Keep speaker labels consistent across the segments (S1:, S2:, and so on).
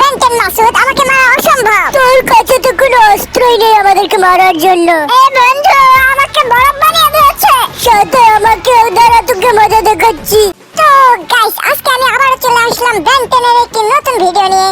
S1: Ben 10 Masud আমাকে মারা অসম্ভব।
S2: তোর কাছে তো কোনো অস্ত্রই নেই আমাদেরকে মারার জন্য।
S1: এ বন্ধু, আমাকে বরফ বানিয়ে দিয়েছে।
S2: সাথে আমাকে দ্বারা তোকে মজা দেখাচ্ছি।
S1: তো গাইস আজকে আমি আবার চলে আসলাম বেন্টেনের একটি নতুন ভিডিও নিয়ে।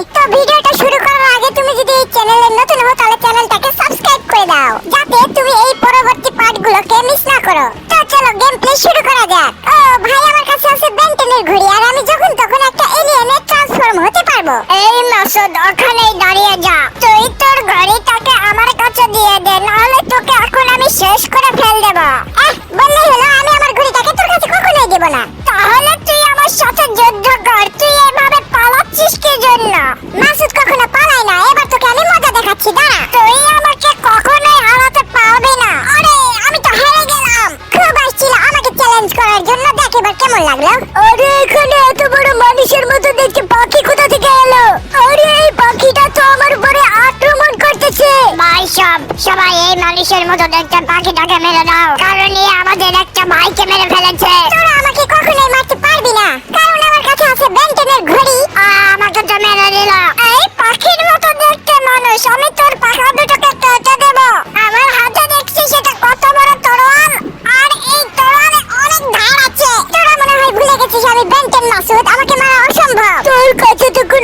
S1: হতে এই মাসুদ ওখানেই দাঁড়িয়ে যা। তুই তোর ঘড়িটাকে আমার কাছে দিয়ে দে, নাহলে তোকে এখন আমি শেষ করে ফেল দেব। বললেই হলো আমি আমার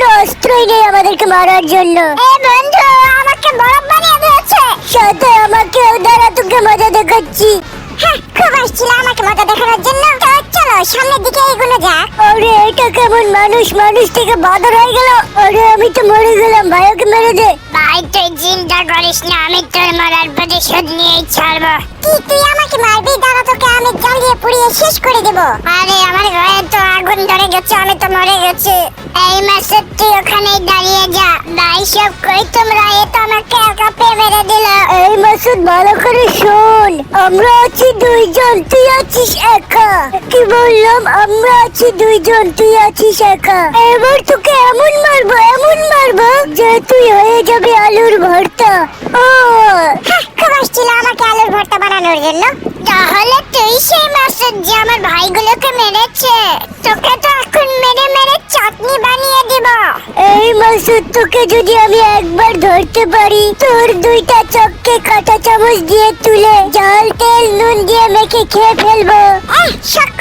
S1: তো
S2: অস্ত্রই নেই আমাদেরকে মারার জন্য।
S1: এ বন্ধু আমাকে বরফ বানিয়ে দিয়েছে।
S2: সাথে আমাকে দ্বারা তোকে মজা দেখাচ্ছি।
S1: হ্যাঁ খুব আসছিল আমাকে মজা দেখানোর জন্য। তো চলো সামনের দিকে এগুলো যাক।
S2: আরে এটা কেমন মানুষ? মানুষ থেকে বাদর হয়ে গেল। আরে আমি তো মরে গেলাম ভাই ওকে মেরে দে।
S1: ভাই তুই চিন্তা করিস না আমি তোর মারার প্রতিশোধ নিয়েই ছাড়বো। কি তুই আমাকে মারবি? পুড়িয়ে শেষ করে দেব। আরে আমার গায়ে তো আগুন ধরে গেছে আমি তো মরে গেছি। এই মাসে তুই ওখানেই দাঁড়িয়ে যা। ভাই সব কই তোমরা? এ তো আমাকে একা পেয়ে মেরে দিল।
S2: এই মাসুদ ভালো করে শোন। আমরা আছি দুইজন তুই আছিস একা। কি বললাম? আমরা আছি দুইজন তুই আছিস একা। এবার তোকে এমন মারবো এমন মারবো যে তুই হয়ে যাবে আলুর ভর্তা। ও!
S1: হ্যাঁ, খুব আসছিল আমাকে আলুর ভর্তা বানানোর জন্য। তাহলে তুই সেই মাসুদ যে আমার ভাইগুলোকে মেরেছে তোকে তো এখন মেরে মেরে চাটনি বানিয়ে দিব।
S2: এই মাসুদ তোকে যদি আমি একবার ধরতে পারি তোর দুইটা চোখকে কাঁটা চামচ দিয়ে তুলে জল তেল নুন দিয়ে মেখে খেয়ে ফেলব।
S1: এহ,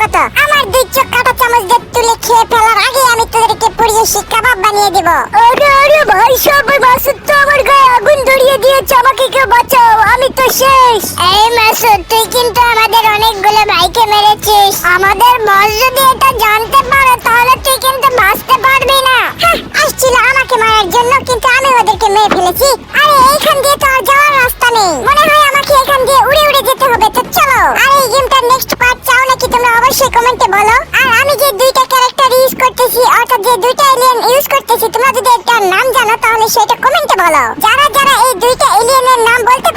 S1: কথা। আমার দুই চোখ কাটা চামচ দিয়ে তুলে খেয়ে ফেলার আগে আমি তোদেরকে পুড়িয়ে শিক কাবাব বানিয়ে দিব।
S2: আরে আরে ভাই সব মাসুদ তো আমার গায়ে আগুন ধরিয়ে দিয়েছে আমাকে কেউ বাঁচাও। আমি তো শেষ।
S1: এই মাসুদ তুই কিন্তু আমাদের অনেকগুলো ভাইকে মেরেছিস। আমাদের বস যদি এটা জানতে পারে তাহলে তুই কিন্তু বাঁচতে পারবি না। হ্যাঁ, আসছিল আমাকে মারার জন্য কিন্তু আমি ওদেরকে মেরে ফেলেছি। আরে এইখান দিয়ে তো আর যাওয়ার রাস্তা নেই। মনে হয় আমাকে এখান দিয়ে উড়ে উড়ে যেতে হবে তো চলো। আর এই গেমটার নেক্সট পার্ট চাও নাকি তোমরা অবশ্যই কমেন্টে বলো। আর আমি যে দুইটা ক্যারেক্টার ইউজ করতেছি অর্থাৎ যে দুইটা এলিয়েন ইউজ করতেছি তোমরা যদি এটার নাম জানো তাহলে সেটা কমেন্টে বলো। যারা যারা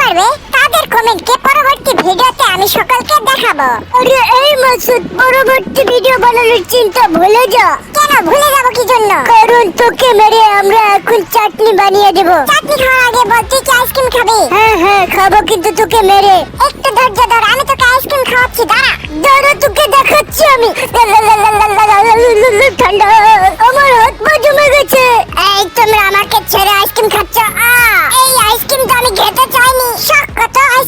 S1: পারবে তাদের কমেন্টকে পরবর্তী ভিডিওতে আমি সকলকে দেখাবো
S2: আরে এই মাসুদ পরবর্তী ভিডিও বানানোর চিন্তা ভুলে যা
S1: কেন ভুলে যাব কি জন্য
S2: কারণ তোকে মেরে আমরা এখন চাটনি বানিয়ে দেব
S1: চাটনি খাওয়ার আগে বল তুই কি আইসক্রিম খাবি
S2: হ্যাঁ হ্যাঁ খাব কিন্তু তোকে মেরে
S1: একটু ধৈর্য ধর আমি তোকে আইসক্রিম খাওয়াচ্ছি দাঁড়া
S2: দাঁড়া তোকে দেখাচ্ছি আমি ঠান্ডা আমার হাত পা জমে গেছে
S1: এই তোমরা আমাকে ছেড়ে আইসক্রিম খাচ্ছ এই আইসক্রিম তো আমি খেতে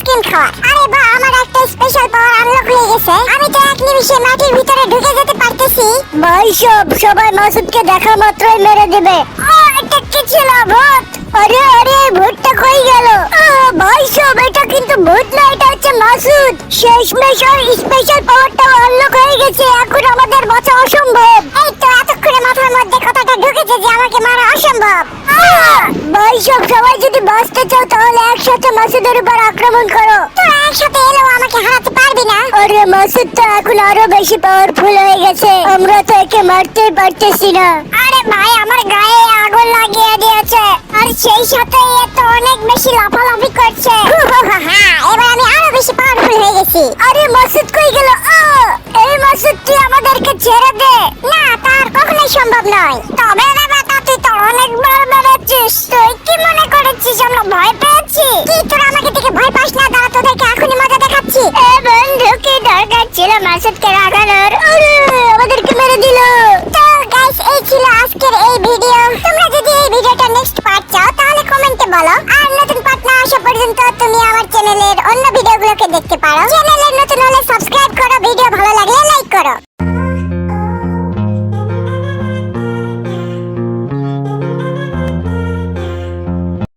S1: আইসক্রিম খাওয়ার আরে বা আমার একটা স্পেশাল পাওয়ার আনলক হয়ে গেছে। আমি তো এক নিমিষে মাটির ভিতরে ঢুকে যেতে পারতেছি।
S2: ভাই সব সবাই মাসুদকে দেখা মাত্রই মেরে দেবে।
S1: ও এটা কি ছিল? ভূত?
S2: আরে আরে ভূতটা কই গেল? আহ, ভাই সব এটা কিন্তু ভূত না এটা হচ্ছে মাসুদ। শেষমেশ আর স্পেশাল পাওয়ারটা আনলক হয়ে গেছে। এখন আমাদের বাঁচা অসম্ভব।
S1: এই তো এতক্ষণে মাথার মধ্যে কথাটা ঢুকেছে যে আমাকে মারা অসম্ভব!
S2: ভাই সব সবাই যদি বাঁচতে চাও একসাথে মাসুদের উপর আক্রমণ করো।
S1: তোরা একসাথে এলেও আমাকে হারাতে পারবি না?
S2: আরে মাসুদ তো এখন আরও বেশি পাওয়ারফুল হয়ে গেছে। আমরা তো একে মারতেই পারতেছি না।
S1: আরে ভাই আমার গায়ে আগুন লাগিয়ে দিয়েছে। আর সেই সাথে এ তো অনেক বেশি লাফালাফি করছে। এবার আমি আরও বেশি পাওয়ারফুল হয়ে গেছি।
S2: আরে মাসুদ কই গেল? আহ! এই মাসুদ তুই আমাদেরকে ছেড়ে দে।
S1: না তার কখনোই সম্ভব নয়। তবে রে বেটা তুই তো অনেকবার মেরেছিস তুই কি মনে করেছিস আমরা ভয় যাচ্ছে। কি তোরা আমাকে দেখে ভয় পাস না? দাঁড়া তোদেরকে এখনই মজা দেখাচ্ছি।
S2: এ বন্ধু কি দরকার ছিল মাসুদকে রাগানোর। আমাদেরকে মেরে দিল।
S1: তো গাইস এই ছিল আজকের এই ভিডিও তোমরা যদি এই ভিডিওটা নেক্সট পার্ট চাও তাহলে কমেন্টে বলো। আর নতুন পার্ট না আসা পর্যন্ত তুমি আমার চ্যানেলের অন্য ভিডিওগুলোকে দেখতে পারো। চ্যানেলে